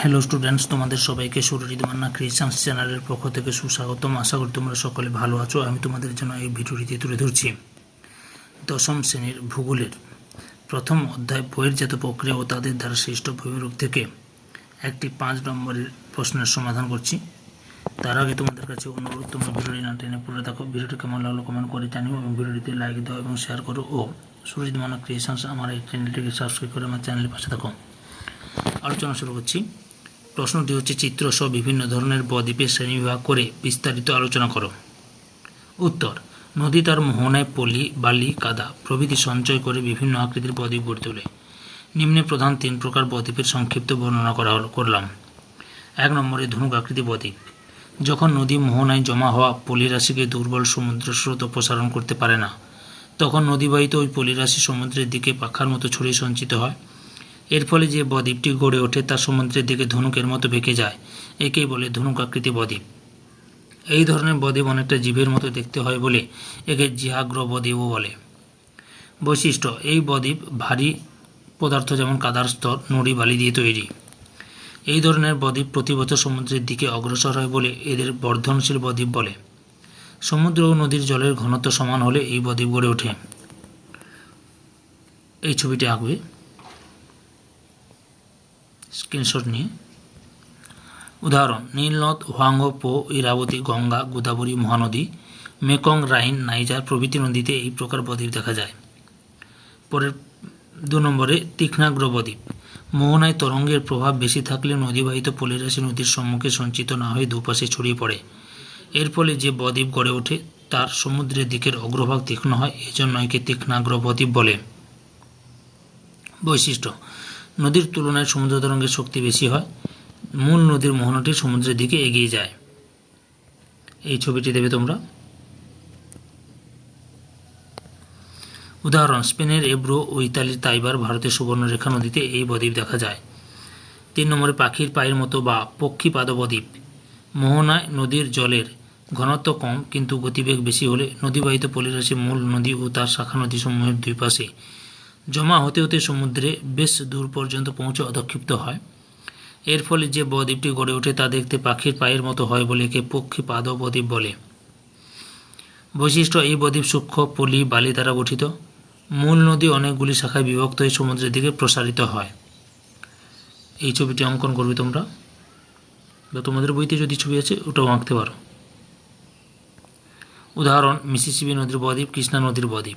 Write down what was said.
Hello students তোমাদের সবাইকে Surajit Manna creations চ্যানেলের পক্ষ থেকে সুস্বাগতম। আশা করি তোমরা সকলে ভালো আছো। আমি তোমাদের জন্য এই ভিডিওটিতে তুলে ধরছি। দশম শ্রেণির ভূগোলের প্রথম অধ্যায় বহির্জাত প্রক্রিয়া ও তাদের দ্বারা সৃষ্ট ভূমিরূপ থেকে একটি পাঁচ নম্বরের প্রশ্নের সমাধান করছি। তার আগে তোমাদের কাছে অনুরোধ, তোমরা ভিডিওটি না টেনে পড়ে থাকো। ভিডিওটি কেমন লাগল কমেন্ট করে জানিও এবং ভিডিওটিতে লাইক দাও এবং শেয়ার করো। ও সুরজিৎ মান্না ক্রিয়েশনস আমার এই চ্যানেলটিকে সাবস্ক্রাইব করে আমার চ্যানেলের পাশে থাকো। আলোচনা শুরু করছি। প্রশ্নটি হচ্ছে চিত্র সহ বিভিন্ন ধরনের বদ্বীপের শ্রেণীবিভাগ করে বিস্তারিত আলোচনা করো। উত্তর, নদী তার মোহনায় পলি, বালি, কাদা প্রভৃতি সঞ্চয় করে বিভিন্ন আকৃতির বদ্বীপ গড়ে তোলে। নিম্নে প্রধান তিন প্রকার বদ্বীপের সংক্ষিপ্ত বর্ণনা করা করলাম। এক নম্বরে ধনুক আকৃতি বদ্বীপ। যখন নদী মোহনায় জমা হওয়া পলিরাশিকে দুর্বল সমুদ্র স্রোত অপসারণ করতে পারে না, তখন নদীবাহিত ওই পলিরাশি সমুদ্রের দিকে পাখার মতো ছড়িয়ে সঞ্চিত হয়। এর ফলে যে বদ্বীপটি গড়ে ওঠে তা সমুদ্রের দিকে ধনুকের মতো বেঁকে যায়। একেই বলে ধনুক আকৃতি বদ্বীপ। এই ধরনের বদ্বীপ অনেকটা জীবের মতো দেখতে হয় বলে একে জিহাগ্র বদ্বীপও বলে। বৈশিষ্ট্য, এই বদ্বীপ ভারী পদার্থ যেমন কাদার স্তর, নুড়ি, বালি দিয়ে তৈরি। এই ধরনের বদ্বীপ প্রতি বছর সমুদ্রের দিকে অগ্রসর হয় বলে এদের বর্ধনশীল বদ্বীপ বলে। সমুদ্র ও নদীর জলের ঘনত্ব সমান হলে এই বদ্বীপ গড়ে ওঠে। এই ছবিটি আঁকবে স্ক্রিনশট নিয়ে। উদাহরণ, নীলনদ হোয়াঙ্গ পো, Irawati, Ganga, Godavari, Mahanadi, Mekong, Rhine, Niger প্রভৃতি নদীতে এই প্রকার বদ্বীপ দেখা যায়। পরের দু নম্বরে তীক্ষ্ণাগ্র বদ্বীপ মোহনায় তরঙ্গের প্রভাব বেশি থাকলে নদীবাহিত পলিরাশি নদীর সম্মুখে সঞ্চিত না হয়ে দুপাশে ছড়িয়ে পড়ে। এর ফলে যে বদ্বীপ গড়ে ওঠে, তার সমুদ্রের দিকের অগ্রভাগ তীক্ষ্ণ হয়, এজন্য একে তীক্ষ্ণাগ্র বদ্বীপ বলে। বৈশিষ্ট্য নদীর তুলনায় সমুদ্র তরঙ্গের শক্তি বেশি হয়, মূল নদীর মোহনাটি সমুদ্রের দিকে এগিয়ে যায়। এই ছবিটি দেবে তোমরা। উদাহরণ, স্পেনের এব্রো ও ইতালির তাইবার ভারতের সুবর্ণরেখা নদীতে এই বদ্বীপ দেখা যায়। তিন নম্বরে পাখির পায়ের মতো বা পক্ষীপাদ বদ্বীপ। মোহনায় নদীর জলের ঘনত্ব কম, কিন্তু গতিবেগ বেশি হলে নদীবাহিত পলিরাশি মূল নদী ও তার শাখা নদীসমূহের দুই পাশে জমা হতে হতে সমুদ্রে বেশ দূর পর্যন্ত পৌঁছে অধক্ষিপ্ত হয়। এর ফলে যে বদ্বীপটি গড়ে ওঠে তা দেখতে পাখির পায়ের মতো হয় বলে একে পক্ষী পাদ বদ্বীপ বলে। বৈশিষ্ট্য, এই বদ্বীপ সূক্ষ্ম, পলি, বালি দ্বারা গঠিত। মূল নদী অনেকগুলি শাখায় বিভক্ত হয়ে সমুদ্রের দিকে প্রসারিত হয়। এই ছবিটি অঙ্কন করবে তোমরা। বা তোমাদের বইতে যদি ছবি আছে, ওটাও আঁকতে পারো। উদাহরণ মিসিসিবি নদীর বদ্বীপ, কৃষ্ণা নদীর বদ্বীপ।